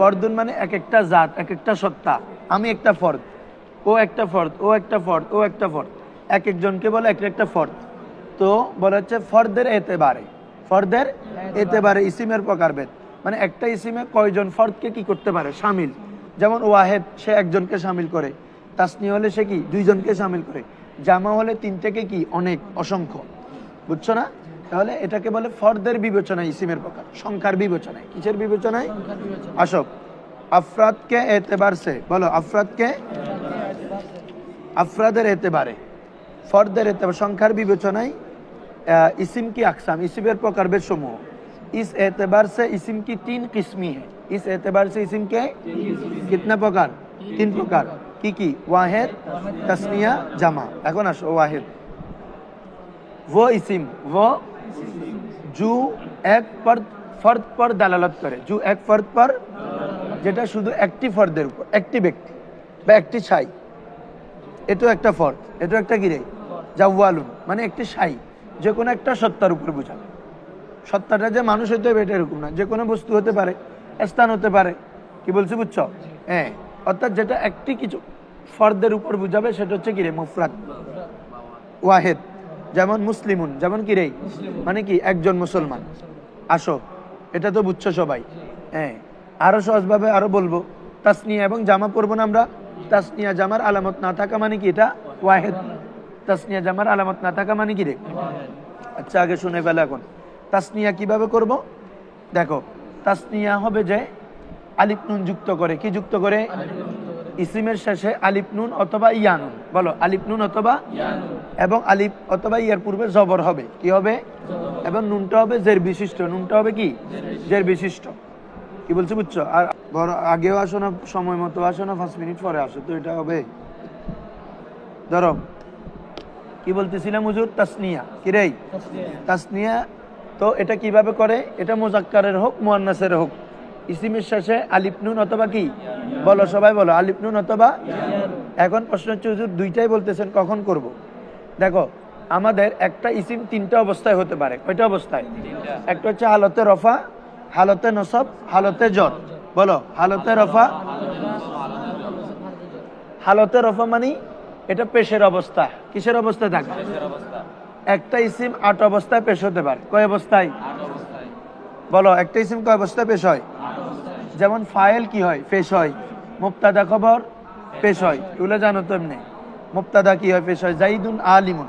ফরদুন মানে এক একটা জাত, এক একটা সত্তা। আমি একটা ফর্দ, ও একটা ফর্দ, ও একটা ফর্দ, ও একটা ফর্দ। এক একজনকে বলে এক একটা ফর্দ। তো বলা হচ্ছে ফর্দের এতে এতেবারে, ফর্দের এতে এতেবারে ইসিমের প্রকারভেদ মানে একটা ইসিমে কয়জন ফর্দকে কি করতে পারে? সামিল। যেমন ওয়াহেদ, সে একজনকে সামিল করে। তাসনি হলে সে কি? দুইজনকে সামিল করে। জামা হলে তিন থেকে কি? অনেক, অসংখ্য। বুঝছ না? তাহলে এটাকে বলে ফর্দের বিবেচনায় ইসিমের প্রকার সংখ্যার বিবেচনায় কিসের বিবেচনায় আসো আফরাদকে এতেবার সে বলো আফরাদকে আফরাদের এতেবারে ফর্দের এতেবার সংখ্যার বিবেচনায় আহ, इसिम की अकसाम इसिमेर प्रकारभेद समूह इस एतबार से इसिम की तीन किस्मी है इस एतबार से इसिम के कितना प्रकार तीन प्रकार की की वाहिद तस्निया জামা এখন আসো ওয়াহিদ वो इसिम वो जो এক ফর্দ ফর্দ পর দালালত করে। জু এক ফর্দ পর, যেটা শুধু একটি ফর্দের উপর, একটি ব্যক্তি বা একটি ছাই এটাও একটা ফর্দ এটাও একটা গিরে জাওয়ালুন মানে একটি সাই। যে কোনো একটা সত্তার উপর বোঝাবে। সত্তাটা যে মানুষ হতে হবে এটা এরকম না। যে কোনো বস্তু হতে পারে, স্থান হতে পারে। কি বলছি বুঝছ? হ্যাঁ অর্থাৎ যেটা একটি কিছু ফর্দের উপর বুঝাবে, সেটা হচ্ছে কিরে মুফরাদ। ওয়াহেদ। যেমন মুসলিমুন, যেমন কি রে? মানে কি, একজন মুসলমান। আসো, এটা তো বুঝছ সবাই। হ্যাঁ আরও সহজভাবে আরও বলব। তাসনিয়া এবং জামা পরবো না আমরা? তাসনিয়া, জামার আলামত না থাকা মানে কি এটা? ওয়াহেদ। তাসনিয়া, জামার আলামত না থাকা মানে কি রে? আচ্ছা আগে শুনে ফেলে এখন। তাসনিয়া কীভাবে করব? দেখো, তাসনিয়া হবে যে আলিফ নুন যুক্ত করে। কি যুক্ত করে? ইসিমের শেষে আলিফ নুন অথবা ইয়ানুন বলো আলিফ নুন অথবা এবং আলিফ অথবা ইয়ার পূর্বে জবর হবে। কি হবে? এবং নুনটা হবে জের বিশিষ্ট। নুনটা হবে কি? জের বিশিষ্ট। কি বলছো বুঝছ? আর বড় আগেও আসো না সময় মতো আসো না পাঁচ মিনিট পরে আসো তো এটা হবে। ধরো কি বলতেছিলাম হুজুর? তাসনিয়া। কি রে? তাসনিয়া তো এটা কীভাবে করে? এটা মোজাক্কারের হোক মুয়ান্নাসের হোক। ইসিমের শেষে আলিফ নুন অথবা কি? বলো, সবাই বলো, আলিফ নুন অথবা? এখন প্রশ্ন হচ্ছে, হুজুর, দুইটাই বলতেছেন, কখন করব? দেখো, আমাদের একটা ইসিম তিনটা অবস্থায় হতে পারে। কয়টা অবস্থায়? একটা হচ্ছে হালতে রফা, হালতে নসব, হালতে জর। বলো, হালতে রফা হালতে রফা মানে এটা পেশের অবস্থা। কিসের অবস্থায় থাকে একটা ইসিম আট অবস্থায় পেশ হতে পারে। কয় অবস্থায়? বলো, একটা ইসিম কয় অবস্থায় পেশ হয়? যেমন ফাইল কি হয়? পেশ হয়। মুক্তাদা খবর পেশ হয়। এগুলো জানো তো এমনি। মুক্তাদা কি হয়? পেশ হয়। জাইদুন আলিমুন।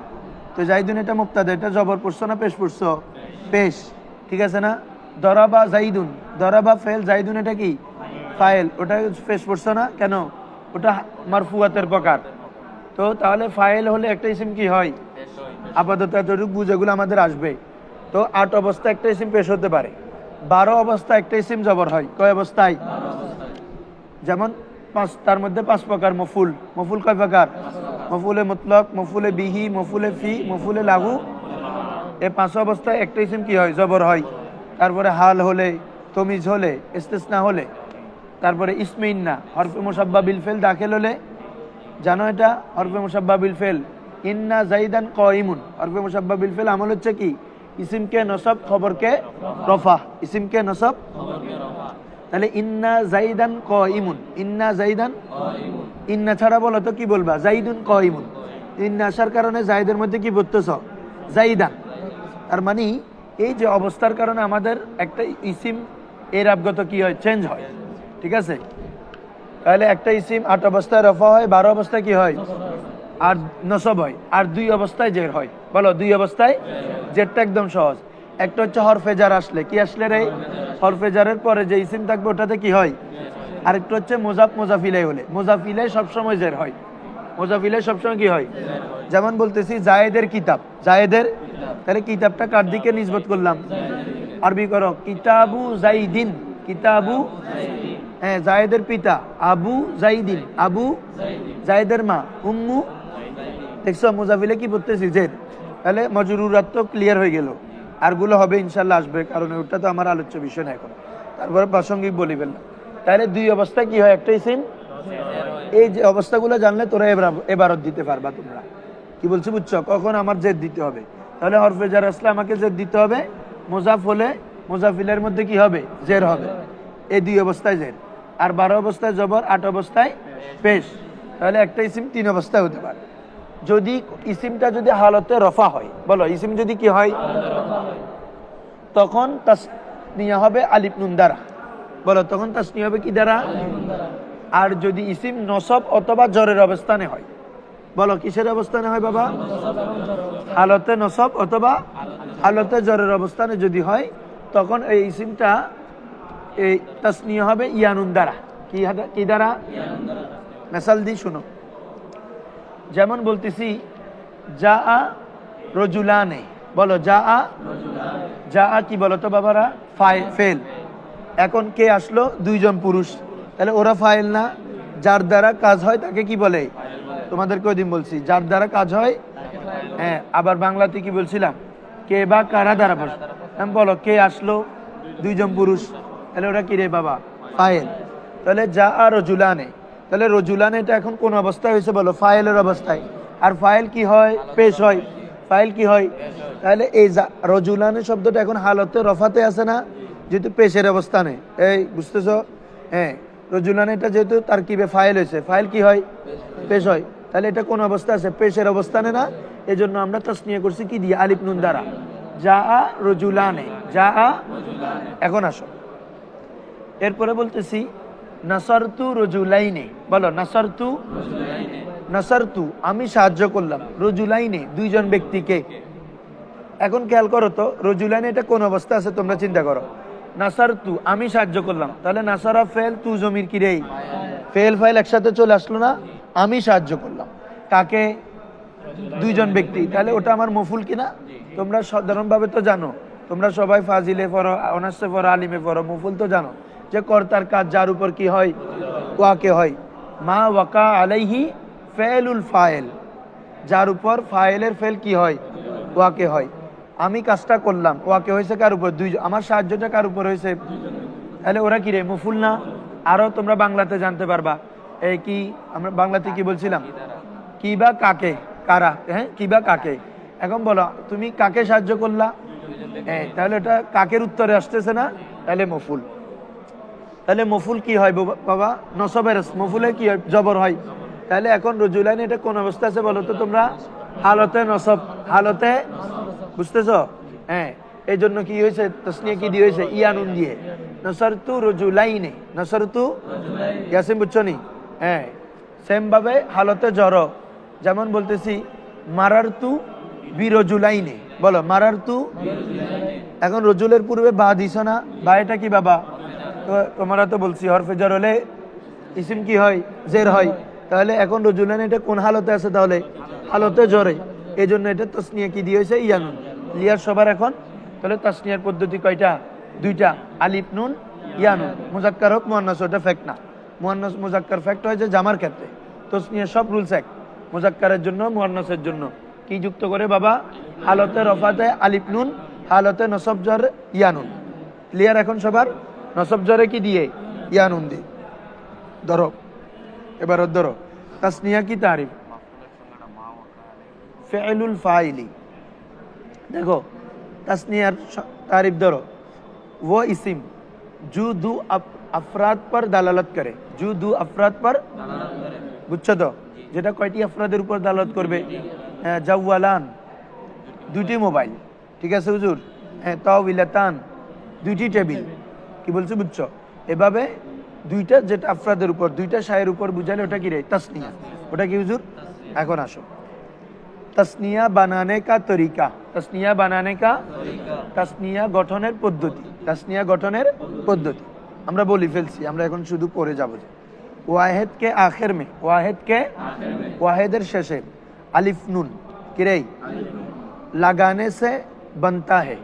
তো জাইদুন এটা মুক্তাদা এটা জবর পড়ছো না পেশ পড়ছো? পেশ। ঠিক আছে না? দরাবা জাইদুন। দরাবা ফেল জাইদুন এটা কি? ফাইল। ওটা পেশ পড়ছো না? কেন? ওটা মারফুয়াতের প্রকার। তো তাহলে ফাইল হলে একটা ইসিম কি হয়? আপাতত এতটুকু বুঝেগুলো আমাদের আসবে। তো আট অবস্থা একটা ইসিম পেশ হতে পারে। বারো অবস্থা একটা ইসিম জবর হয়। কয় অবস্থায়? যেমন পাঁচ, তার মধ্যে পাঁচ প্রকার মফুল। মফুল কয় প্রকার? মফুলে মতলক, মফুলে বিহি, মফুলে ফি, মফুলে লাগু এই পাঁচ অবস্থায় একটা ইসিম কি হয়? জবর হয়। তারপরে হাল হলে, তমিজ হলে, ইস্তেসনা হলে, তারপরে ইসমিন্না, হরফে মোসাব্বা বিলফেল দাখিল হলে, জানো এটা? হরফে মুসাব্বা বিল ফেল ইন্না জাইদান কইমুন হরফে মুসাব্বা বিল ফেল আমল হচ্ছে কি? ইসিমকে নসব খবরকে রফা, ইসিমকে নসব তাহলে ইন্না জাইদান ক ইমুন ইন্না জাইদান ইন্না ছাড়া বলো তো কি বলবা? জাইদুন ক ইমুন ইন্না আসার কারণে জাইদের মধ্যে কি বলতেছ? জাইদান। তার মানে এই যে অবস্থার কারণে আমাদের একটা ইসিম এর আবগত কি হয়? চেঞ্জ হয়। ঠিক আছে? তাহলে একটা ইসিম আট অবস্থায় রফা হয়, বারো অবস্থায় কি হয়? আর নসব হয়। আর দুই অবস্থায় জের হয়। বলো, দুই অবস্থায়? জেরটা একদম সহজ। একটা হচ্ছে হরফেজার আসলে। কি আসলে রে? হরফেজারের পরে যে ইসিম থাকবে, ওটাতে কি হয়? আর একটা হচ্ছে মোজাফ, মোজাফিলাই হলে। মোজাফিলাই সবসময় জের হয়। মোজাফিলাই সবসময় কি হয়? যেমন বলতেছি, জায়েদের কিতাব। জায়েদের? তাহলে কিতাবটা কার দিকে নিজবত করলাম? আরবি করো। কিতাবু জাইদিন। কিতাবু হ্যাঁ জায়েদের পিতা আবু জাইদিন। আবু জায়েদের মা, উম্মু। দেখছ, মুজাফিলে কি পড়তেছি? জের তাহলে মজরুরাত তো ক্লিয়ার হয়ে গেল। আরগুলো হবে, ইনশাল্লাহ আসবে, কারণ ওটা তো আমার আলোচ্য বিষয় না এখন। তারপরে প্রাসঙ্গিক বলি ফেললাম তাহলে দুই অবস্থায় কি হয়? একটা ইসিম এই যে অবস্থাগুলো জানলে তোরা এবার এবারত দিতে পারবা তোমরা। কি বলছি, বুঝছ? কখন আমার জেদ দিতে হবে? তাহলে হরফে যার আসলে আমাকে জেদ দিতে হবে, মোজাফ হলে মোজাফিলের মধ্যে কি হবে? জের হবে। এই দুই অবস্থায় জের। আর বারো অবস্থায় জবর, আট অবস্থায় পেশ। তাহলে একটা ইসিম তিন অবস্থায় হতে পারে। যদি ইসিমটা যদি হালতে রফা হয়, বলো, ইসিম যদি কি হয়? তখন তাসনিয়া হবে আলিপ নুন দ্বারা। বলো, তখন তাসনিয়া হবে কি দ্বারা? আর যদি ইসিম নসব অথবা জ্বরের অবস্থানে হয়, বলো, কিসের অবস্থানে হয় বাবা? হালতে নসব অথবা হালতে জ্বরের অবস্থানে যদি হয়, তখন এই ইসিমটা এই তাসনিয়া হবে ইয়ানুন দ্বারা। কি কি দ্বারা? মেসাল দি শুনো। যেমন বলতেছি যা আ রজুলানে। বলো যা আ যা আ কি বলো তো বাবারা ফেল। এখন কে আসলো? দুইজন পুরুষ। তাহলে ওরা ফাইল না? যার দ্বারা কাজ হয় তাকে কি বলে? তোমাদেরকে ওই দিন বলছি? যার দ্বারা কাজ হয়? হ্যাঁ আবার বাংলাতে কি বলছিলাম? কে বা কারা দ্বারা বলো, কে আসলো? দুইজন পুরুষ। তাহলে ওরা কি রে বাবা? ফাইল তাহলে যা আর রজুলানে। তাহলে রজুলানে এটা এখন কোন অবস্থায় হয়েছে বলো? ফাইলের অবস্থায়। আর ফাইল কি হয়? পেশ হয়। ফাইল কি হয়? তাহলে এই রজুলানে শব্দটা এখন হালতে, রফাতে আছে না? যেহেতু পেশের অবস্থানে। এই, বুঝতেছো? হ্যাঁ রজুলানে এটা যেহেতু তার কিবে ফাইল হয়েছে। ফাইল কি হয়? পেশ হয়। তাহলে এটা কোন অবস্থা আছে? পেশের অবস্থানে না? এই জন্য আমরা তাসনিয়া করছি কি দিয়ে? আলিফ নুন দ্বারা। যা রজুলানে। যা এখন আসো। এরপরে বলতেছি, নাসারতু রজুলাইনে। বলো, নাসারতু? নাসারতু, আমি সাহায্য করলাম। রজুলাইনে, দুইজন ব্যক্তিকে। এখন খেয়াল করো তো, রজুলাইনে এটা কোন অবস্থা আছে তোমরা চিন্তা করো। নাসারতু, আমি সাহায্য করলাম। তাহলে নাসারা ফেল তু জমির কি রে? ফেল ফাইল একসাথে চলে আসলো না, আমি সাহায্য করলাম। কাকে? দুইজন ব্যক্তি। তাহলে ওটা আমার মফুল কিনা? তোমরা সাধারণভাবে তো জানো। তোমরা সবাই ফাজিলে পড়ো, অনার্সে পড়ো, আলিমে পড়ো, মফুল তো জানো। যে কর্তার কাজ যার উপর কি হয়? ওয়াকে হয়। মা ওয়াকা আলাইহি ফেলুল ফাইল যার উপর ফাইলের ফেল কি হয়? ওয়াকে হয়। আমি কাজটা করলাম। ওয়াকে হয়েছে কার উপর? দুই আমার সাহায্যটা কার উপর হয়েছে? তাহলে ওরা কি রে? মুফুল না? আরও তোমরা বাংলাতে জানতে পারবা। এই কি? আমরা বাংলাতে কি বলছিলাম? কি বা কাকে? কারা? হ্যাঁ কি বা কাকে? এখন বলো, তুমি কাকে সাহায্য করলা? হ্যাঁ তাহলে এটা কাকের উত্তরে আসতেছে না? তাহলে মফুল। তাহলে মফুল কি হয় বাবা- নসবের মফুলে কি হয়? জবর হয়। তাহলে এখন রজুলাইন এটা কোন অবস্থা আছে বলো তো তোমরা? হালতে নসব। হালতে? বুঝতেছো? হ্যাঁ। এই জন্য কি হয়েছে? তসনিয়া কি দিয়ে হয়েছে? ইয়ানুন দিয়ে। নসরতু রজুলাইনে নসরতু? ইয়াসিম বুঝছ নি হ্যাঁ। সেম ভাবে হালতে জড় যেমন বলতেছি, মারারতু বিরজুলাইনে বলো মারার তু এখন রজুলের পূর্বে বা দিছ না? বা এটা কি বাবা? তো তোমরা তো বলছি, হরফে জ্বর হলে ইসিম কি হয়? জের হয়। তাহলে এখন রজুলান এটা কোন হালতে আছে? তাহলে হালতে জ্বরে এই জন্য এটা তসনিয়া কি দিয়েছে ইয়ানুন। লিয়ার সবার এখন। তাহলে তসনিয়ার পদ্ধতি কয়টা? দুইটা। আলিফ, নুন, ইয়ানুন। মুজাক্কার হোক মোহান্নাস ওটা ফ্যাক্ট না। মোহান্নাস মুজাক্কার ফ্যাক্ট হয় যে জামার ক্ষেত্রে। তসনিয়ার সব রুলস এক। মুজাক্কারের জন্য মোহান্নাসের জন্য। কি যুক্ত করে বাবা? হালতে রফাতে আলিফ, নুন। হালতে নসব জ্বর ইয়ানুন। ক্লিয়ার এখন সবার? নসব জরে কি দিয়ে? ইয়ানুন দি ধরো। এবার ধরো। তাসনিয়া কি তারিফ? ফেলুল ফাইলি। দেখো, তাসনিয়ার তারিফ ধরো। ও ইসিম জু দু আফরাত পর দালালত করে। জু দু আফরাত পর বুঝছ তো? যেটা কয়টি আফরাদের উপর দালালত করবে? হ্যাঁ জাওয়ালান। দুটি মোবাইল। ঠিক আছে, হুজুর? হ্যাঁ তাওবিলাতান দুটি টেবিল। কি বলছো বুঝছ? এভাবে দুইটা যেটা আফরাদের উপর দুইটা শায়ের উপর বুঝালে ওটা কি রে? তাসনিয়া। ওটা কি হুজুর? এখন আসো। তসনিয়া বানানে কা তরিকা। তসনিয়া বানানে কা তসনিয়া গঠনের পদ্ধতি। তসনিয়া গঠনের পদ্ধতি। আমরা বলি ফেলছি আমরা এখন শুধু পড়ে যাব যে। ওয়াহেদ কে আখের মে ওয়াহেদ কে ওয়াহেদের শেষে আলিফ নুন। কিরেই লাগানে সে বানতা হে।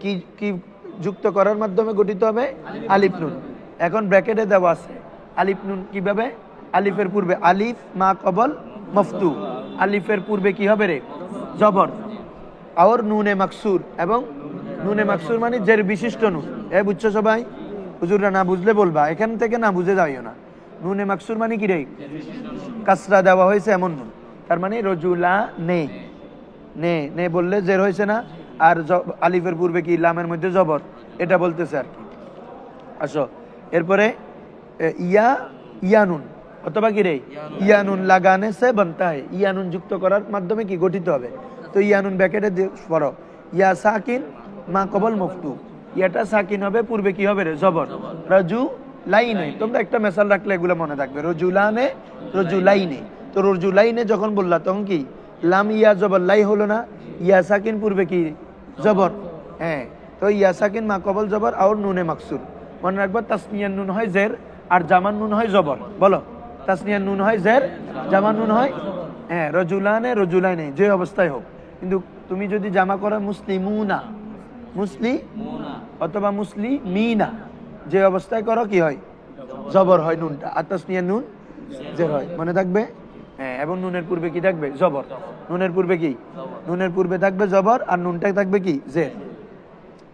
কি কি যুক্ত করার মাধ্যমে গঠিত হবে আলিফ নুন। এখন ব্র্যাকেটে দেওয়া আছে। আলিফ নুন কীভাবে? আলিফের পূর্বে আলিফ, মা, কবল, মফতু। আলিফের পূর্বে কি হবে রে? জবর। আওর নুনে মাকসুর এবং নুনে মাকসুর মানে জের বিশিষ্ট নুন। এ বুঝছ সবাই? হুজুররা না বুঝলে বলবা, এখান থেকে না বুঝে যাইও না। নুনে মাকসুর মানে কি রে? কাসরা দেওয়া হয়েছে এমন নুন। তার মানে রজুলা নে। নে নে বললে জের হয়েছে না? আর আলিফের পূর্বে কি লামের মধ্যে জবর? এটা বলতেছে আর কি। আসো। এরপরে ইয়া ইয়ানুন। অথবা কি রে? ইয়ানুন। লাগানে সে বনতা হয় ইয়ানুন যুক্ত করার মাধ্যমে কি গঠিত হবে? তো ইয়ানুন ব্যাকেটে পড়ো। ইয়া সাকিন মা কবল মুফতু। ইয়াটা সাকিন হবে পূর্বে কি হবে রে? জবর। রাজু লাইনে। তোমরা একটা মেসাল রাখলে এগুলো মনে থাকবে। রজুলানে রজুলাইনে তো রজু লাইনে যখন বললা তখন কি? লাম ইয়া জবর লাই হলো না? ইয়া সাকিন পূর্বে কি জবর। হ্যাঁ তো ইয়া সাকিন মা কবল জবর আর নুনে মাকসুর মনে রাখব তাসনিয়ার নুন হয় জের আর জামান নুন হয় জবর। বলো তাসনিয়ার নুন হয় জের জামান নুন হয় হ্যাঁ রজুলানে রজুলাইনে যে অবস্থায় হোক। কিন্তু তুমি যদি জামা করো মুসলিমুনা মুসলি অথবা মুসলি মিনা যে অবস্থায় করো কি হয়? জবর হয় নুনটা। আর তাসনিয়ার নুন জের হয়। মনে থাকবে? হ্যাঁ এবং নুনের পূর্বে কি থাকবে? জবর। নুনের পূর্বে কি? নুনের পূর্বে থাকবে জবর আর নুনটা থাকবে কি জের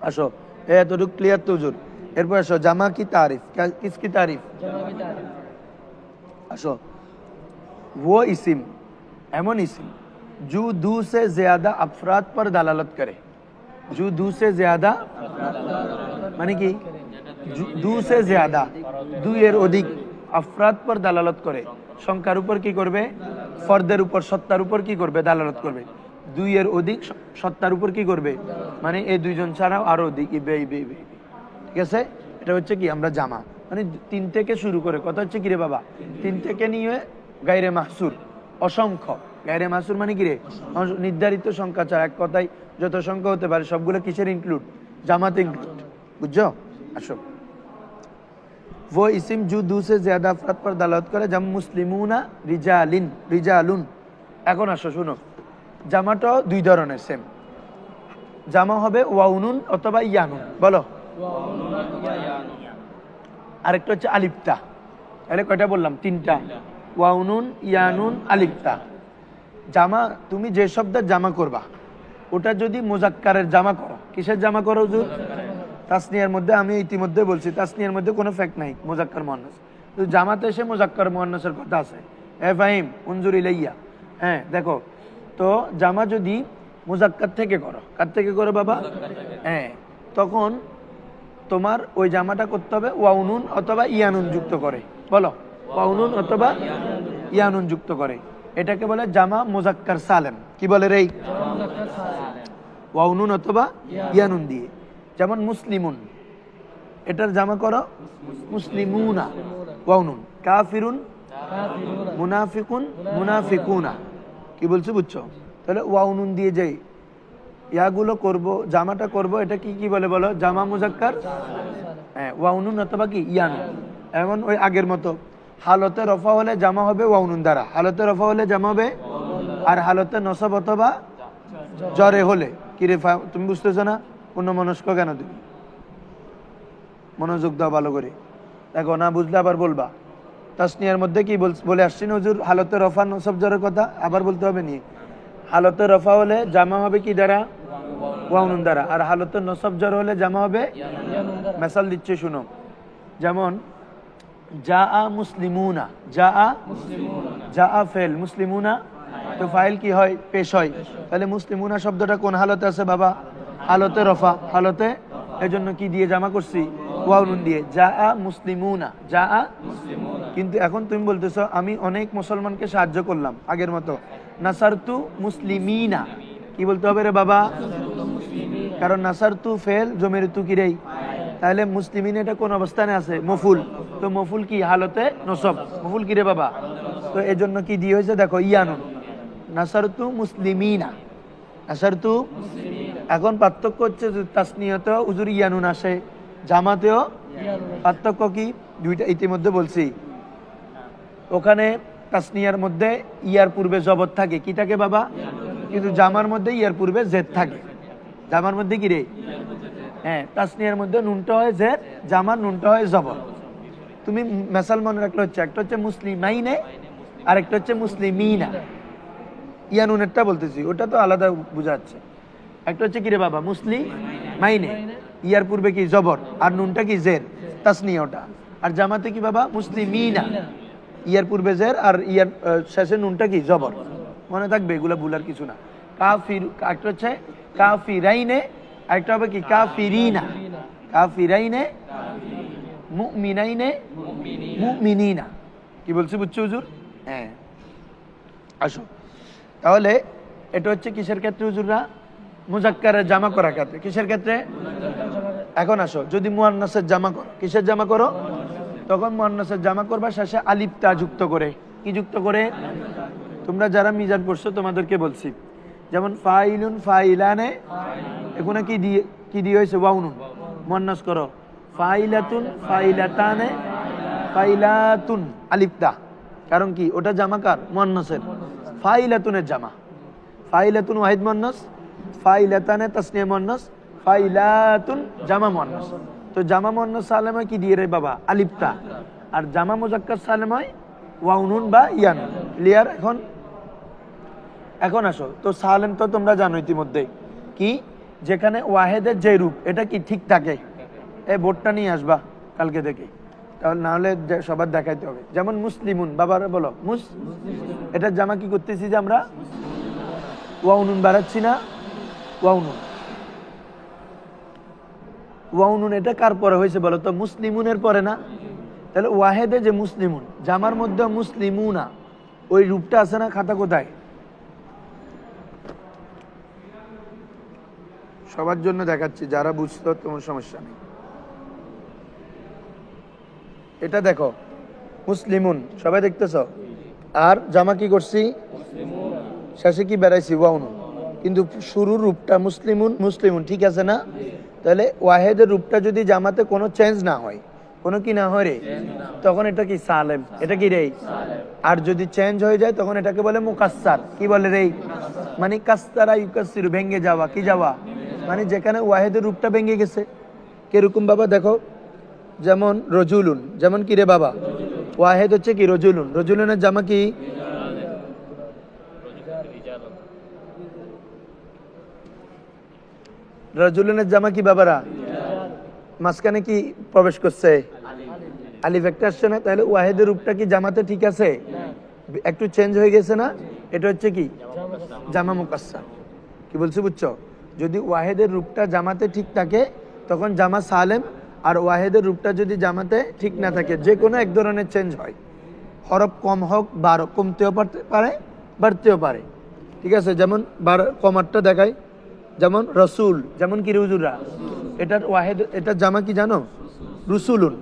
আসো এ এতটুকু ক্লিয়ার তো হুজুর এরপর আসো জামা কি तारीफ क्या किसकी तारीफ আসো वो इसिम एमन इसिम जो दो से ज्यादा अफराद पर दलालत करे जो दो से ज्यादा মানে কি জু- দু সে ज्यादा দুই এর অধিক আফরাদ পর দালালত করে সংখ্যার উপর কি করবে ফর্দের উপর সত্তার উপর কি করবে দালালত করবে দুই এর অধিক স- সত্তার উপর কি করবে মানে এই দুইজন ছাড়াও আরো অধিক ইবে ইবে ইবে ইবে। ঠিক আছে এটা হচ্ছে কি আমরা জামা মানে তিন থেকে শুরু করে কথা হচ্ছে কি রে বাবা তিন থেকে নিয়ে গাইরে মাহসুর অসংখ্য গাইরে মাহসুর মানে কি রে অস- নির্ধারিত সংখ্যা ছাড়া এক কথায় যত সংখ্যা হতে পারে সবগুলো কিসের ইনক্লুড জামাতে ইনক্লুড বুঝছো আসো वो इसिम जो दो से ज्यादा अफराद पर दलालत করে যেমন মুসলিমুনা রিজালিন রিজালুন এখন আসো শুনো জামাটা দুই ধরনের সেম জামা হবে ওয়াউনুন অথবা ইয়ানুন, বলো। আরেকটা হচ্ছে আলিপ্তা। তাহলে কয়টা বললাম? তিনটা। ওয়াউনুন, ইয়ানুন, আলিপ্তা। জামা, তুমি যে শব্দের জামা করবা, ওটা যদি মোজাক্কারের জামা করো, কিসের জামা করো হুজুর? তাসনিয়ার মধ্যে, আমি ইতিমধ্যে বলছি, তাসনিয়ার মধ্যে কোনো ফ্যাক্ট নাই, মোজাক্কার মোহান্নাস। তো জামাতে এসে মোজাক্কার মোহান্নাসের কথা আছে। এ ফাহিম, উনজুর ইলাইয়া। হ্যাঁ দেখো তো জামা যদি মোজাক্কার থেকে করো। কার থেকে করো বাবা? হ্যাঁ তখন তোমার ওই জামাটা করতে হবে ওয়াউনুন অথবা ইয়ানুন যুক্ত করে। বলো ওয়াউনুন অথবা ইয়ানুন যুক্ত করে। এটাকে বলে জামা মোজাক্কার সালেম। কি বলে রে ওয়াউনুন অথবা ইয়ানুন দিয়ে। যেমন মুসলিমুন এটার জামা করো মুসলিমুনা ওয়াউনুন। কাফিরুন। মুনাফিকুন মুনাফিকুনা। কি বলছো বুঝছ? তাহলে ওয়া উনুন দিয়ে যাই। ইয়াগুলো করব, জামাটা করব, এটা কি কি বলে বলো? জামা মুজাক্কার? হ্যাঁ ওয়া উনুন অথবা কি? ইয়ানুন এমন ওই আগের মতো। হালতে রফা হলে জামা হবে ওয়া উনুন দ্বারা। হালতে রফা হলে জামা হবে? আর হালতে নসব অথবা জ্বরে হলে। কি রে তুমি বুঝতেছো না? মনস্ক কেন তুমি? মনোযোগ দাও ভালো করে। দেখো, না বুঝলে আবার বলবা। তাসনিয়ার মধ্যে কি বল- আসছি না হুজুর? হালতে রফা নসব জ্বরের কথা? আবার বলতে হবে নি। হালতে রফা হলে জামা হবে কি দ্বারা? ওয়াউনুন দ্বারা। আর হালতে নসব জ্বর হলে জামা হবে? মেসাল দিচ্ছে, শুনো। যেমন যা আ মুসলিমুনা। যা আ যা আ ফেল। মুসলিমুনা, তো ফাইল কি হয়? পেশ হয়। তাহলে মুসলিমুনা শব্দটা কোন হালতে আছে বাবা? হালতে রফা। হালতে, এজন্য কি দিয়ে জামা করছি? ওয়াউনুন দিয়ে। যা আ মুসলিমুনা। যা আ কিন্তু এখন তুমি বলতেছো আমি অনেক মুসলমানকে সাহায্য করলাম আগের মতো। নাসারতু মুসলিমিনা। কি বলতে হবে রে বাবা? কারণ নাসারতু ফেল জমির তু কি রেই। তাহলে মুসলিমিন এটা কোন অবস্থানে আছে? মফুল। তো মফুল কি? হালতে নসব। মফুল কি রে বাবা? তো এই জন্য কি দিয়ে হয়েছে? দেখো ইয়ানুন। নাসারতু মুসলিমিনা। নাসারতু এখন পার্থক্য হচ্ছে যে তাসনিয়তেও উজুর ইয়ানুন আসে। জামাতেও পার্থক্য কি? দুইটা ইতিমধ্যে বলছি। ওখানে তাসনিয়ার মধ্যে ইয়ার পূর্বে জবত থাকে। কি থাকে বাবা? কিন্তু জামার মধ্যে ইয়ার পূর্বে জেদ থাকে। জামার মধ্যে কি রে? হ্যাঁ তাসনিয়ার মধ্যে নুনটা হয় জেদ, জামার নুনটা হয় জবর তুমি মেসাল মনে রাখলে হচ্ছে, একটা হচ্ছে মুসলিমাইনে আর একটা হচ্ছে মুসলিমিনা। ইয়া নুনেরটা বলতেছি, ওটা তো আলাদা বোঝাচ্ছে। একটা হচ্ছে কি রে বাবা? মুসলিম মাইনে ইয়ার পূর্বে কি জবর, আর নুনটা কি জের? তাসনিয়া ওটা আর জামাতে কি বাবা? মুসলিমিনা। ইয়ার পূর্বে জের, আর ইয়ার শেষে নুনটা কি? জবর। মনে থাকবে, এগুলা ভুলার কিছু না। কাফির একটা হচ্ছে কাফিরাইনে একটা হবে কি? কাফিরিনা। কাফিরাইনে, মুমিনাইনে, মুমিনিনা। কি বলছি, বুঝছ হুজুর? হ্যাঁ। আসো। তাহলে, এটা হচ্ছে কিসের ক্ষেত্রে হুজুররা? মুজাক্কারের জামা করা ক্ষেত্রে। কিসের ক্ষেত্রে? এখন আসো, যদি মুয়ান্নাসের জামা করো, কিসের জামা করো? তখন মুয়ান্নাসের জামা করবা, শেষে আলিফতা যুক্ত করে। কি যুক্ত করে? তোমরা যারা মিজান পড়ছো, তোমাদেরকে বলছি। যেমন ফাইলুন ফাইলানে, এখানে কি দিয়ে কি দিয়ে হয়েছে? ওয়াউনুন। মুয়ান্নাস করো। ফাইলাতুন ফাইলাতানে, ফাইলাতুন আলিফতা কারণ কি? ওটা জামাকার মুয়ান্নাসের। ফাইলাতুনের জামা। ফাইলাতুন ওয়াহিদ মুয়ান্নাস। ফাইলাতানে তাসনিয়া মুয়ান্নাস, ফাইলাতুন জামা মুয়ান্নাস। তো জামা মুয়ান্নাস সালেমা কি দিয়ে রে বাবা? আলিফতা আর জামা মুজাক্কার সালেমায় ওয়াউনুন বা ইয়ানুন ক্লিয়ার এখন? এখন আসো। তো সালেম তো তোমরা জানো ইতিমধ্যে কি? যেখানে ওয়াহেদের যে রূপ, এটা কি ঠিক থাকে? এই বোর্ডটা নিয়ে আসবা কালকে দেখে। তাহলে না হলে সবার দেখাইতে হবে। যেমন মুসলিমুন, বাবারা বলো। মুস এটা জামা কি করতেছি যে আমরা? ওয়াউনুন বাড়াচ্ছি না। ওয়াউনুন। ওয়াউনুন এটা কার পরে হয়েছে বলো তো? মুসলিমুনের পরে না? তাহলে ওয়াহেদে যে মুসলিমুন, জামার মধ্যে মুসলিমুনা, ওই রূপটা আছে না খাতা কোথায়? সবার জন্য দেখাচ্ছি, যারা বুঝতো তোমার সমস্যা নেই। এটা দেখো, মুসলিমুন, সবাই দেখতেছ? আর জামা কি করছি? শেষে কি বেড়াইছি? ওয়াউনু কিন্তু শুরুর রূপটা মুসলিমুন মুসলিমুন, ঠিক আছে না? তাহলে ওয়াহেদের রূপটা যদি জামাতে কোনো চেঞ্জ না হয়, কোনো কি না হয় রে? তখন এটা কি সালেম? এটা কি রে? আর যদি চেঞ্জ হয়ে যায়, তখন এটাকে বলে মুকাস্সার। কি বলে রে? মানে কাস্তারা ইউকাসির ভেঙে যাওয়া। কি যাওয়া? মানে যেখানে ওয়াহেদের রূপটা ভেঙে গেছে। কীরকম বাবা, দেখো, যেমন রজুলুন। যেমন কি রে বাবা? ওয়াহেদ হচ্ছে কি? রজুলুন। রজুলুনের জামা কি? রজুলুনের জামা কি বাবারা? মাঝখানে কি প্রবেশ করছে? আলিফ একটা আসছে না? তাহলে ওয়াহেদের রূপটা কি জামাতে ঠিক আছে? একটু চেঞ্জ হয়ে গেছে না? এটা হচ্ছে কি? জামা মুকাস্সা কি বলছি বুঝছ? যদি ওয়াহেদের রূপটা জামাতে ঠিক থাকে, তখন জামা সালেম আর ওয়াহেদের রূপটা যদি জামাতে ঠিক না থাকে, যে কোনো এক ধরনের চেঞ্জ হয়। হরফ কম হোক, বারো কমতেও পারতে পারে, বাড়তেও পারে। ঠিক আছে? যেমন বার কমারটা দেখায় যেমন রসুল, যেমন কি রুজুরা? এটার ওয়াহেদ, এটার জামা কি জানো? রুসুলুন।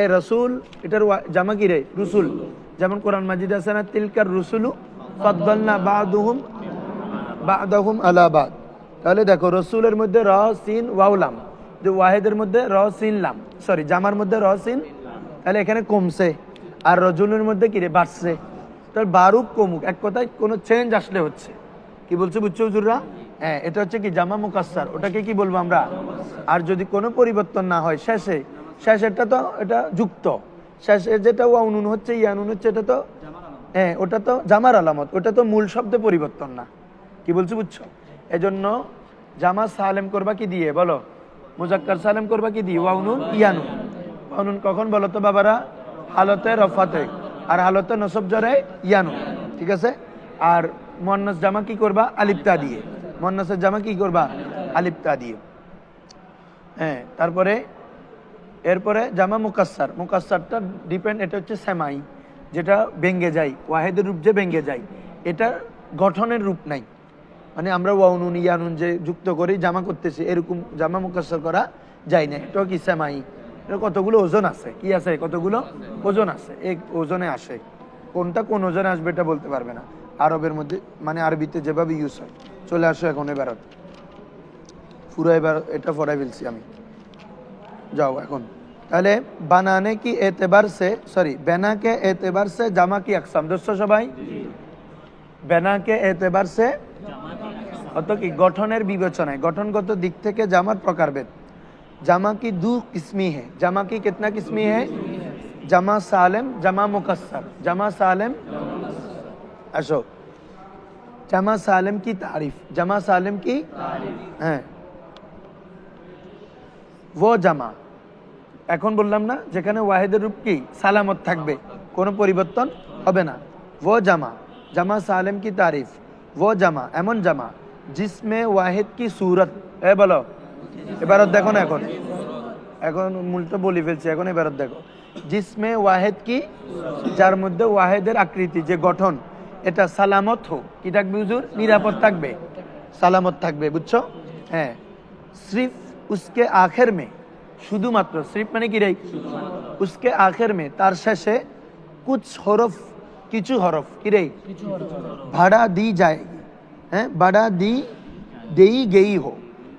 এ রসুল, এটার জামা কি রে? রুসুল। যেমন কোরআন মাজিদ আছে না, তিলকার রুসুলু ফাদ্দালনা বাদুহুম, বাদাহুম আলা বাদ। তাহলে দেখো, রসুলের মধ্যে র, সিন ওয়াউলাম যে ওয়াহেদের মধ্যে র, সিন, লাম। সরি, জামার মধ্যে র, সিন। তাহলে এখানে কমছে। আর রজুলের মধ্যে কি রে? বাড়ছে। তাহলে বারুক কমুক। এক কথায় কোনো চেঞ্জ আসলে হচ্ছে। কি বলছো বুঝছ হুজুররা? হ্যাঁ এটা হচ্ছে কি জামা মুকাস্সার। ওটাকে কি বলব আমরা? আর যদি কোনো পরিবর্তন না হয়, শেষে, শেষেরটা তো এটা যুক্ত। শেষে যেটা ওয়াউনুন হচ্ছে ইয়ানুন হচ্ছে, এটা তো হ্যাঁ ওটা তো জামার আলামত। ওটা তো মূল শব্দে পরিবর্তন না। কি বলছো বুঝছ? এজন্য জামা সালেম করবা কি দিয়ে? বলো। মুজাক্কার সালেম করবা কি দিয়ে? ওয়াউনুন ইয়ানুন ওয়াউনুন কখন বলো তো বাবারা? হালতে, রফাতে। আর হালতে নসব জরে ইয়ানুন ঠিক আছে? আর মন্নাস জামা কি করবা? আলিপ্তা দিয়ে। মন্নাসের জামা কি করবা? আলিপ্তা দিয়ে। হ্যাঁ তারপরে, এরপরে জামা মুকাস্সার। মুকাস্সারটা ডিপেন্ড এটা হচ্ছে সেমাই, যেটা ভেঙ্গে যায়। ওয়াহেদের রূপ যে ভেঙ্গে যায় এটা গঠনের রূপ নাই। মানে আমরা ওয়াউনুন ইয়ানুন যে যুক্ত করি, জামা করতেছি, এরকম জামা মুকাস্সার করা যায় না। এটাও কি সেমাই? এটা কতগুলো ওজন আছে? কি আছে? কতগুলো? ওজন আছে। এক ওজনে আসে। কোনটা কোন ওজনে আসবে এটা বলতে পারবে না। আরবের মধ্যে মানে আরবিতে যেভাবে ইউজ হয়। চলে আসো এখন এবারত পুরো এবার এটা ফরাই ফেলছি আমি। যাও এখন। তাহলে বানানে কি এতেবার সে সরি বেনাকে এতেবার সে জামা কি আকসাম। দোস্ত সবাই? বেনাকে এতেবার সে অত কি? গঠনের বিবেচনায়। গঠনগত দিক থেকে জামার প্রকারভেদ জামা কি দু কিসমি হে। জামা কি কেতনা কিসমি হে? জামা সালেম জামা মুকাসর জামা সালেম আসো। জামা সালেম কি তারিফ? জামা সালেম কি? হ্যাঁ। ও জামা। এখন বললাম না যেখানে ওয়াহেদের রূপ কি? সালামত থাকবে। কোনো পরিবর্তন হবে না। ও জামা। জামা সালেম কি তারিফ? ও জামা। এমন জামা। জিসমে ওয়াহেদ কি সুরত? এ বলো। এবারত দেখো না এখন। এখন মূলটা বলি ফেলছি। এখন এবারত দেখো। জিসমে ওয়াহেদ কি? যার মধ্যে ওয়াহেদের আকৃতি যে গঠন। এটা সালামত হোক। কি থাকবে হুজুর? নিরাপদ থাকবে। সালামত থাকবে, বুঝছ? হ্যাঁ। সির্ফ উসকে আখের মে। শুধুমাত্র সির্ফ মানে কি রে? উসকে আখের মে। তার শেষে কুচ হরফ, কিছু হরফ কি রে? ভাড়া দি যায় হ্যাঁ ভাড়া দি দেই গেই হো।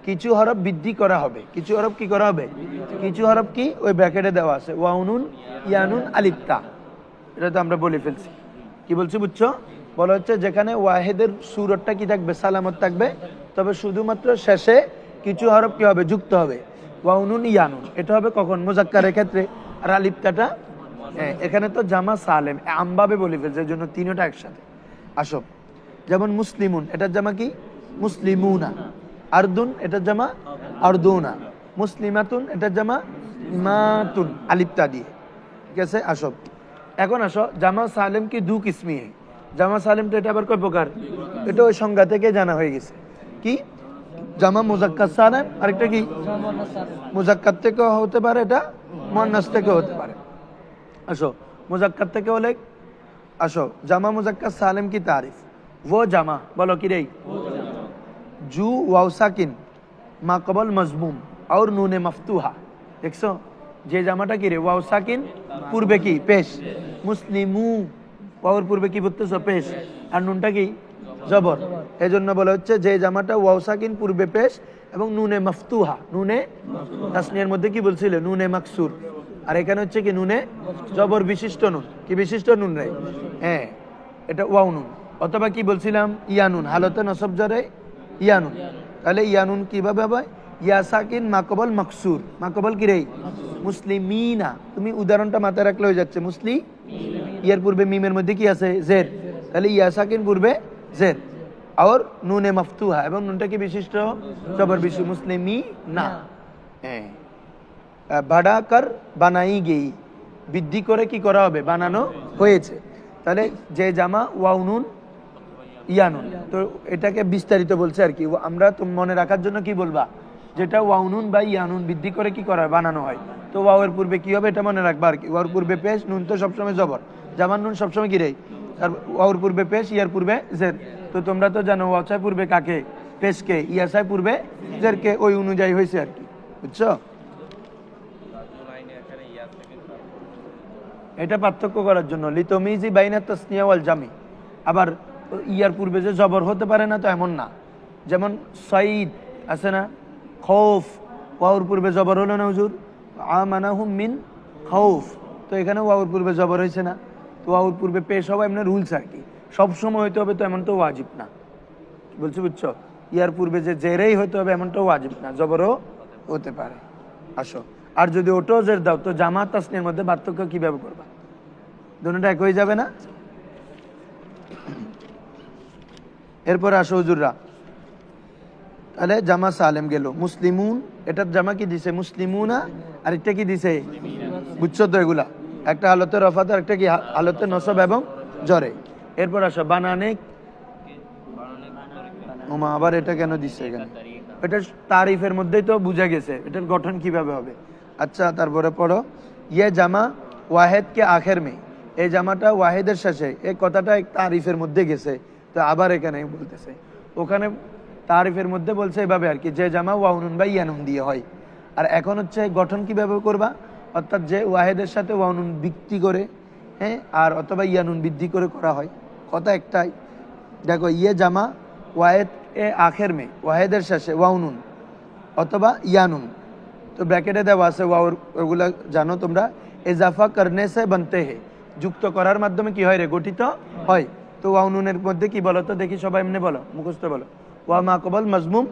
কিছু হরফ বৃদ্ধি করা হবে। কিছু হরফ কি করা হবে? কিছু হরফ কি? ওই ব্র্যাকেটে দেওয়া আছে। ওয়াউনুন, ইয়ানুন আলিপ্তা এটা তো আমরা বলে ফেলছি। কি বলছি বুঝছ? বলা হচ্ছে যেখানে ওয়াহেদের সুরতটা কি থাকবে সালামত থাকবে তবে শুধুমাত্র শেষে কিছু হরফ কি হবে? যুক্ত হবে। ওয়াউনুন ইয়ানুন। এটা হবে কখন? মোজাক্কারের ক্ষেত্রে। আর আলিপ্তাটা হ্যাঁ, এখানে তো জামা সালেম। আমবাবে বলে ফেলছে এই জন্য তিনটা একসাথে। আসো। যেমন মুসলিমুন এটার জামা কি? মুসলিমুনা। আরদুন এটার জামা? আরদুনা। মুসলিমাতুন এটার জামা? ইমাতুন। আলিপ্তা দিয়ে। ঠিক আছে? আসো। এখন আসো জামা সালেম কি দু কিসমি? জামা সালেম তো এটা আবার কয় প্রকার? এটা ওই সংজ্ঞা থেকে জানা হয়ে গেছে। কি? জামা মুজাক্কাত সালেম, আরেকটা কি? মুজাক্কাত থেকে হতে পারে এটা মন্নাস থেকে হতে পারে। আসো মুজাক্কাত থেকে হলে আসো, জামা মুজাক্কাত সালেম কি তারিফ? ও জামা, বলো কি রে? জু ওয়াউসাকিন মাকবল মজমুম আর নুনে মফতুহা। দেখছ? যে জামাটা কি রে? ওয়াউসাকিন পূর্বে কি? পেশ। মুসলিমু। ওয়াউর পূর্বে কি বলতেছো? পেশ। আর নুনটা কি? জবর। এই জন্য বলা হচ্ছে যে জামাটা ওয়াউসাকিন পূর্বে পেশ এবং নুনে মফতুহা। নুনে তাসনিয়ার মধ্যে কি বলছিলে? নুনে মাকসুর। আর এখানে হচ্ছে কি নুনে জবর বিশিষ্ট নুন। কি বিশিষ্ট নুন রে? হ্যাঁ এটা ওয়াও নুন। অথবা কি বলছিলাম? ইয়ানুন। হালতে নসব জরে ইয়ানুন। তাহলে ইয়ানুন কীভাবে হবে ইয়াসাকিন মাকবল মকসুর। মাকবল কি রে? মুসলিমিনা। তুমি উদাহরণটা মাথায় রাখলে হয়ে যাচ্ছে। মুসলি? ইয়ার পূর্বে মিমের মধ্যে কি আছে? জের। তাহলে ইয়াসাকিন পূর্বে জের। আর নুনে মফতুহা। এবং নুনটা কি বিশিষ্ট? জবর বিশু মুসলিমি না হ্যাঁ ভাড়া কর বানাই গেই। বৃদ্ধি করে কি করা হবে? বানানো হয়েছে। তাহলে যে জামা ওয়াউনুন ইয়ানুন তো এটাকে বিস্তারিত বলছে আর কি। আমরা মনে রাখার জন্য কি বলবা? যেটা ওয়াউনুন বা ইয়ানুন বৃদ্ধি করে কি করা বানানো হয়। তো ওয়াওয়ের পূর্বে কি হবে? এটা মনে রাখবা আর কি। ওয়ার পূর্বে পেশ, নুন তো সবসময় জবর। জামান নুন সবসময় কি রে আর ওয়ার পূর্বে পেশ, ইয়ার পূর্বে জের। তো তোমরা তো জানো ওয়াচায় পূর্বে কাকে? পেশকে। ইয়াসায় পূর্বে জেরকে। ওই অনুযায়ী হয়েছে আর কি। বুঝছ? এটা পার্থক্য করার জন্য। লিতমিজি বাইনা তাসনিয়া ওয়াল জামি। আবার ইয়ার পূর্বে যে জবর হতে পারে না, তো এমন না। যেমন সঈদ, আছে না? খৌফ। ওয়াউর পূর্বে জবর হলো না হুজুর? আমানাহুম মিন খৌফ। তো এখানে ওয়াউর পূর্বে জবর হয়েছে না। তো ওয়াউর পূর্বে পেশ হওয়া এমনি রুলস আর কি। সব সময় হইতে হবে তো এমন তো ওয়াজিব না। বলছো বুঝছ? ইয়ার পূর্বে যে জেরেই হতে হবে এমনটাও ওয়াজিব না। জবরও হতে পারে। আসো। আর যদি ওটাও জের দাও, তো জামাত তাসনির মধ্যে পার্থক্য কীভাবে করবা? দুটোটা এক হয়ে যাবে না? এরপরে আসো হুজুররা। তাহলে জামা সালেম গেল। মুসলিমুন, এটার জামা কি দিছে? মুসলিমুনা আর একটা কি দিছে? বুঝছ তো এগুলা? একটা হালতে রফাত একটা কি হালতে নসব এবং জরে এরপর আসো বানানে ওমা, আবার এটা কেন দিচ্ছে এখানে? এটা তারিফের মধ্যেই তো বুঝা গেছে। এটার গঠন কীভাবে হবে? আচ্ছা তারপরে পড়ো। ইয়ে জামা ওয়াহেদ কে আখের মে এই জামাটা ওয়াহেদের শেষে। এই কথাটা তারিফের মধ্যে গেছে। তো আবার এখানে বলতেছে। ওখানে তারিফের মধ্যে বলছে এভাবে আর কি, যে জামা ওয়াউনুন বা ইয়ানুন দিয়ে হয়। আর এখন হচ্ছে গঠন কীভাবে করবা? অর্থাৎ যে ওয়াহেদের সাথে ওয়াউনুন বৃদ্ধি করে হ্যাঁ আর অথবা ইয়ানুন বৃদ্ধি করে করা হয়। কথা একটাই, দেখো ইয়ে জামা ওয়াহেদ এ আখের মে, ওয়াহেদের শেষে ওয়াউনুন অথবা ইয়ানুন। তো ব্র্যাকেটে দেওয়া আছে ওয়াউর ওগুলা জানো তোমরা, এজাফা করনে সে বনতে হে। যুক্ত করার মাধ্যমে কি হয় রে? গঠিত হয়। তো ওয়াউনুনের মধ্যে কি বলো তো? দেখি সবাই এমনি বলো, মুখস্থ বলো। ওয়া মা কবল মজমুম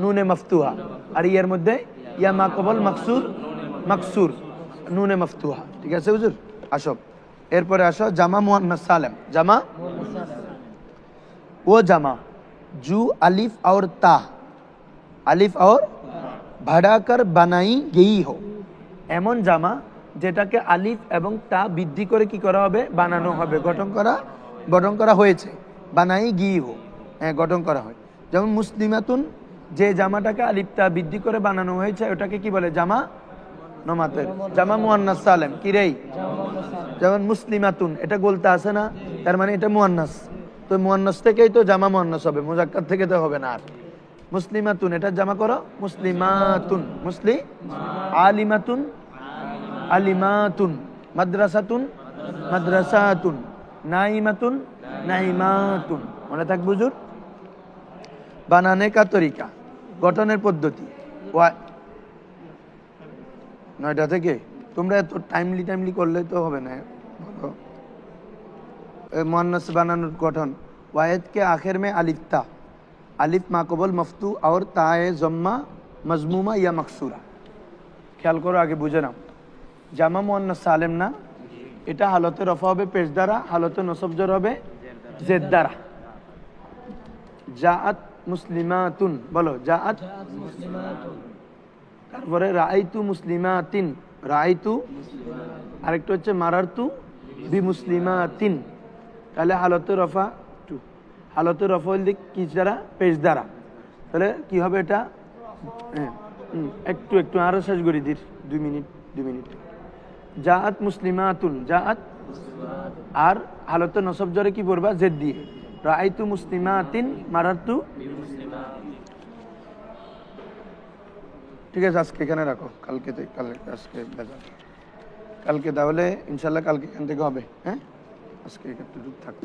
নুনে মফতুহা আর ইয়ের মধ্যে ইয়া মা কবল মকসুর মকসুর নুনে মফতুহা ঠিক আছে হুজুর আসো এরপরে আসো জামা মুহান্নাস সালেম জামা वो जमा जू अलिफ और ता अलिफ और ভাড়াকার বানাই গেই হো এমন জামা যেটাকে আলিফ এবং তা বৃদ্ধি করে কি করা হবে বানানো হবে গঠন করা গঠন করা হয়েছে বানাই গিয়ে হো হ্যাঁ গঠন করা হয় যেমন মুসলিমাতুন, যে জামাটাকে আলিফ তা বৃদ্ধি করে বানানো হয়েছে, ওটাকে কি বলে? জামা নমাতের। জামা মুয়ান্নাস সালেম। কি রেই যেমন মুসলিমাতুন, এটা বলতে আসে না, তার মানে এটা মুয়ান্নাস। তো মুয়ান্নাস থেকেই তো জামা মুয়ান্নাস হবে মুজাক্কার থেকে তো হবে না আর। মুসলিমাতুন, এটা জামা করো? মুসলিমাতুন, মুসলি আলিমাতুন আলিমাতুন, মাদ্রাসাতুন মাদ্রাসাতুন, নাইমাতুন নাইমাতুন। মনে থাক বুঝুর বানানে কা তরিকা গঠনের পদ্ধতি ওয়া নয়টা থেকে তোমরা এত টাইমলি টাইমলি করলে তো হবে না বলো। এ मुअन्नस বানানোর গঠন वायद के आखिर में अलिफ ता अलिफ माकबल मफ्तू और ताए जम्मा मजमूमा या मकसूरा খেয়াল করো আগে বুঝে নাও জামা মুয়ান্নাস সালেম না এটা হালতে রফা হবে পেশ দ্বারা হালতে নসব জর হবে জেদ দ্বারা জাআত মুসলিমাতুন বলো জাআত? তারপরে রাইতু মুসলিমাতিন রাইতু আরেকটা হচ্ছে মারারতু বি মুসলিমাতিন তাহলে হালতে রফা টু। হালতে রফা হইল দিক কি দ্বারা? পেশ দ্বারা। তাহলে কি হবে এটা? হ্যাঁ, একটু একটু আরও শেষ করি দির দুই মিনিট দুই মিনিট। জাআত মুসলিমাতুন জাআত? আর হালতে নসব জরে কি পড়বা? জেদ দিয়ে। রাইতু মুসলিমাতিন মারাত্তু ঠিক আছে, আজকে এখানে রাখো। কালকে কালকে আজকে বেজা কালকে তাহলে ইনশাল্লাহ কালকে এখান থেকে হবে হ্যাঁ? আজকে একটু থাকো।